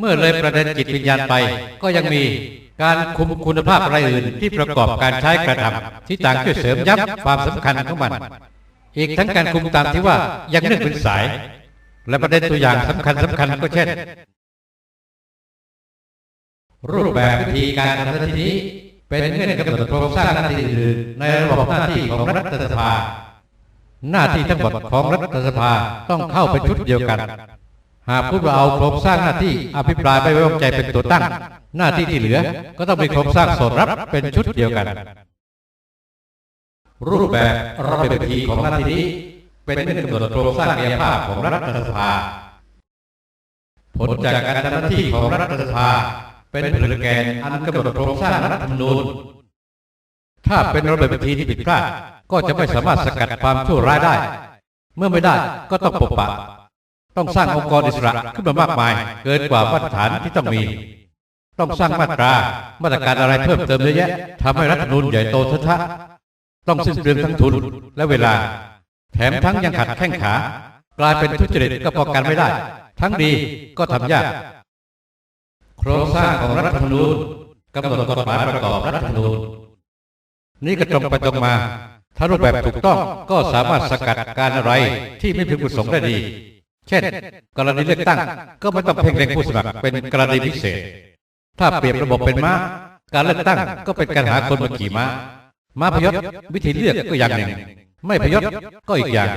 เมื่อเลยประเด็นจิตวิญญาณไป ก็ยังมีการคุมคุณภาพรายอื่นที่ประกอบการใช้กระทำที่ต่างช่วยเสริมย้ำความสำคัญของมัน อีกทั้งการคุมตามที่ว่ายังนึกเป็นสาย และประเด็นตัวอย่างสำคัญสำคัญก็เช่น รูปแบบวิธีการทำหน้าที่นี้ เป็นเงื่อนกำหนดโครงสร้างหน้าที่อื่นในระบบหน้าที่ของรัฐสภา หน้าที่ทั้งหมดของรัฐสภาต้องเข้าเป็นชุดเดียวกัน หากพูดว่าเอาโครงสร้างหน้าที่อภิปรายไม่ไว้วางใจเป็นตัวตั้ง หน้าที่ที่เหลือ ก็ต้องมีโครงสร้างสอดรับเป็นชุดเดียวกัน รูปแบบระเบียบวิธีของหน้าที่นี้ เป็นเงื่อนกำหนดโครงสร้างกายภาพของรัฐสภา ผลจากการทำหน้าที่ของรัฐสภา เป็นผลแกนอันกำหนดโครงสร้างรัฐธรรมนูญถ้าเป็นระเบียบวิธีที่ผิดพลาดก็จะไม่สามารถสกัดความชั่วร้ายได้ เมื่อไม่ได้ก็ต้องปกปัก ต้องสร้างองค์กรอิสระขึ้นมามากมาย เกินกว่ามาตรฐานที่ต้องมี ต้องสร้างมาตรา มาตรการอะไรเพิ่มเติมเยอะแยะทำให้รัฐธรรมนูญใหญ่โตทะทะต้องสิ้นเปลืองทั้งทุนและเวลา แถมทั้งยังขัดแข้งขา กลายเป็นทุจริตก็พองกันไม่ได้ ทั้งดีก็ทำยาก โครงสร้างของรัฐธรรมนูญกำหนดกฎหมายประกอบรัฐธรรมนูญนี่ก็ตรงไปตรงมา ถ้ารูปแบบถูกต้องก็สามารถสกัดการอะไรที่ไม่พึงประสงค์ได้ดี เช่น กรณีเลือกตั้งก็ไม่ต้องเพ่งเล็งผู้สมัครเป็นกรณีพิเศษ ถ้าเปรียบระบบเป็นม้า การเลือกตั้งก็เป็นการหาคนมาขี่ม้า ม้าพยศวิธีเลือกก็อย่างหนึ่ง ไม่พยศก็อีกอย่าง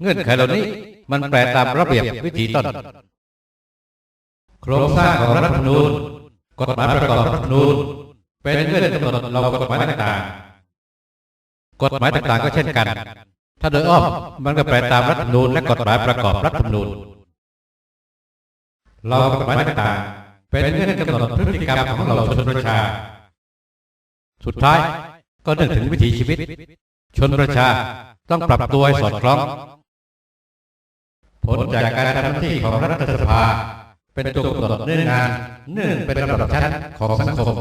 เงื่อนไขเหล่านี้มันแปลตามระเบียบวิธีต้น โครงสร้างของรัฐธรรมนูญกฎหมายประกอบรัฐธรรมนูญเป็นเงื่อนกำหนดเรากฎหมายต่างๆ กฎหมายต่างๆก็เช่นกัน ถ้าโดยอ้อมมันก็แปลตามรัฐธรรมนูญและกฎหมายประกอบรัฐธรรมนูญเรากฎหมายต่างๆเป็นเงื่อนกำหนดพฤติกรรมของเราชนประชา สุดท้ายก็นึกถึงวิถีชีวิต ชนประชาต้องปรับตัวให้สอดคล้อง ผลจากการทำหน้าที่ของรัฐสภา เป็นตัวกำหนดเนื้องานเนื่องเป็นระดับชั้นของสังคม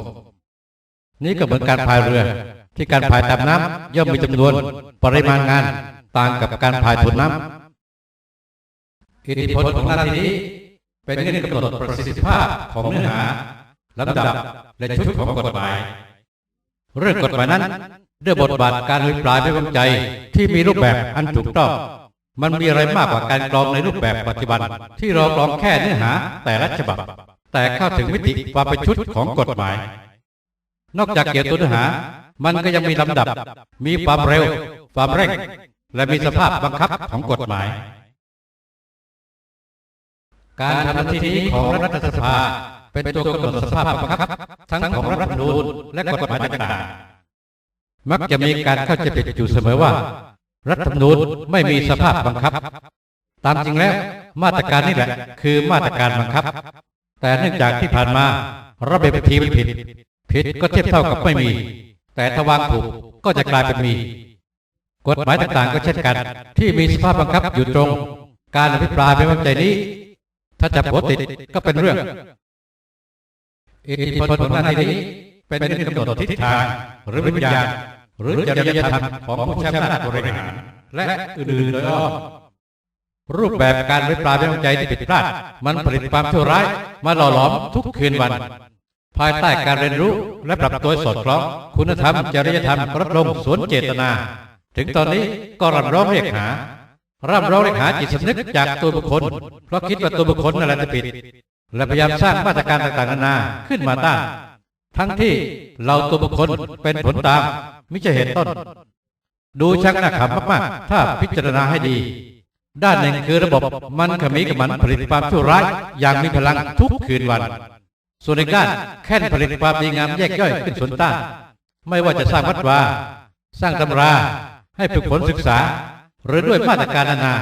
นี่ก็เหมือนการพายเรือ ที่การพายตามน้ำย่อมมีจำนวนปริมาณงานต่างกับการพายทวนน้ำอิทธิพลของหน้าที่นี้ เป็นเงื่อนกำหนดประสิทธิภาพของเนื้อหาลำดับและชุดของกฎหมาย เรื่องกฎหมายนั้นด้วยบทบาทการอภิปรายไม่ไว้วางใจที่มีรูปแบบอันถูกต้องมันมีอะไรมากกว่าการกรองในรูปแบบปัจจุบัน ที่เรากรองแค่เนื้อหาแต่ละฉบับ แต่เข้าถึงมิติความเป็นชุดของกฎหมาย นอกจากเกี่ยวกับเนื้อหา มันก็ยังมีลำดับ มีความเร็ว ความเร่ง และมีสภาพบังคับของกฎหมาย การทำหน้าที่นี้ของรัฐสภา เป็นตัวกำหนดสภาพบังคับ ทั้งของรัฐธรรมนูญและกฎหมายต่างๆ มักจะมีการเข้าใจผิดอยู่เสมอว่า รัฐธรรมนูญไม่มีสภาพบังคับ ตามจริงแล้วมาตรการนี่แหละ คือมาตรการบังคับ แต่เนื่องจากที่ผ่านมาระเบียบวิธีมันผิด ผิดก็เทียบเท่ากับไม่มี แต่ถ้าวางถูกก็จะกลายเป็นมี กฎหมายต่างๆก็เช่นกัน ที่มีสภาพบังคับอยู่ตรง การอภิปรายไม่ไว้วางใจนี้ ถ้าจับหัวติดก็เป็นเรื่องอิทธิพลของหน้าที่นี้เป็นเรื่องกำหนดทิศทางหรือวิญญาณหรือจริยธรรมของผู้ใช้อำนาจบริหารและอื่นๆโดยอ้อมรูปแบบการอภิปรายไม่ไว้วางใจที่ผิดพลาด มันผลิตความชั่วร้ายมาหล่อหลอมทุกคืนวัน ภายใต้การเรียนรู้และปรับตัวสอดคล้องคุณธรรมจริยธรรมลดลงสวนเจตนา ถึงตอนนี้ก็รำร้องเรียกหาร่ำร้องเรียกหาจิตสำนึกจากตัวบุคคล เพราะคิดว่าตัวบุคคลนั่นแหละจะผิด และพยายามสร้างมาตรการต่างๆนานาขึ้นมาต้านทั้งที่เราตัวบุคคลเป็นผลตามไม่ใช่เหตุต้น ดูช่างหน่าขำมากๆ ถ้าพิจารณาให้ดี ด้านหนึ่งคือระบบมันขมีกับมันผลิตความชั่วร้ายอย่างมีพลังทุกคืนวัน ส่วนอีกด้านแค่นผลิตความดีงามแยกย่อยขึ้นสนต้าไม่ว่าจะสร้างวัดวาสร้างตำราให้ฝึกฝนศึกษา หรือด้วยมาตรการนานา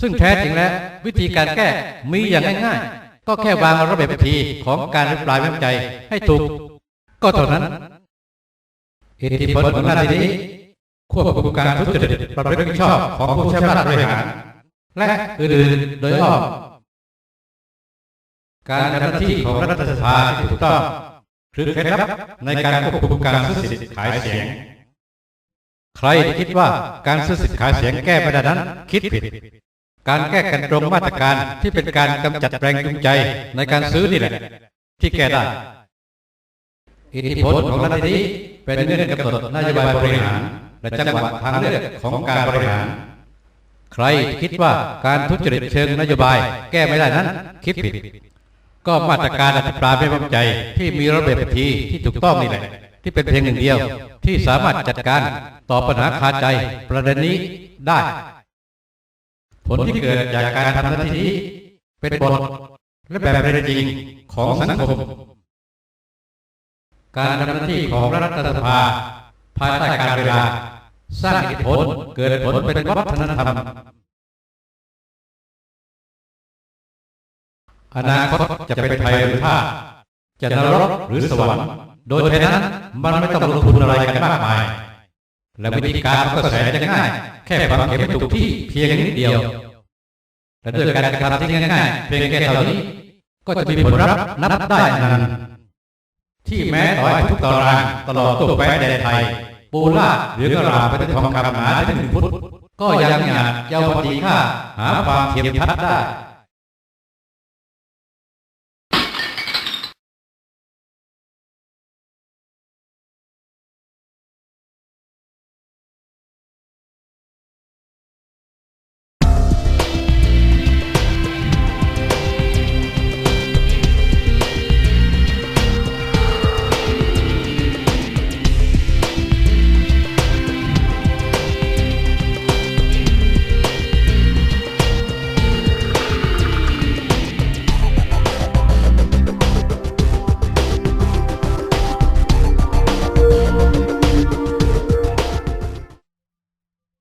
ซึ่งแท้จริงแล้ววิธีการแก้มีอย่างง่ายๆ ก็แค่วางระเบียบวิธีของการอภิปรายไว้วางใจให้ถูก ก็เท่านั้นอิทธิพลของหน้าที่นี้ ควบคุมการทุจริตประพฤติมิชอบของผู้ใช้อำนาจบริหารและอื่นๆโดยอ้อม การทำหน้าที่ของรัฐสภาที่ถูกต้องคือเคล็ดลับในการควบคุมการซื้อสิทธิ์ขายเสียง ใครที่คิดว่าการซื้อสิทธิ์ขายเสียงแก้ไม่ได้นั้น คิดผิด การแก้กันตรงมาตรการที่เป็นการกำจัดแรงจูงใจในการซื้อนี่แหละ ที่แก้ได้อิทธิพลของรัฐนี้เป็นเงื่อนกำหนดนโยบายบริหาร และจังหวะทางเลือกของการบริหาร ใครคิดว่าการทุจริตเชิงนโยบาย แก้ไม่ได้นั้น คิดผิด ก็มาตรการอภิปรายไม่ไว้วางใจ ที่มีระเบียบวิธีที่ถูกต้องนี่แหละ ที่เป็นเพียงหนึ่งเดียว ที่สามารถจัดการต่อปัญหาคาใจประเด็นนี้ได้ ผลที่เกิดจากการทำหน้าที่นี้เป็นบทและแบบเป็นจริงของสังคม การทำหน้าที่ของรัฐสภาภายใต้การเวลา สร้างอิทธิพลเกิดผลเป็นวัฒนธรรม อนาคตจะเป็นภัยหรือท่าจะนรกหรือสวรรค์ โดยแท้นั้นมันไม่ต้องลงทุนอะไรกันมากมาย และวิธีการก็แสนจะง่าย แค่ฝังเข็มถูกที่เพียงนิดเดียว และด้วยการกระทำที่ง่ายๆเพียงแค่เท่านี้ ก็จะมีผลลัพธ์นับได้นานที่แม้ต่อให้ทุกตารางตลอดตัวแคว้นแดนไทย ปูล่าหรือกระลาไปด้วยทองคำหนาถึงหนึ่งฟุตก็ยังอาจเย้าปฏิค่าหาความเทียมทัดได้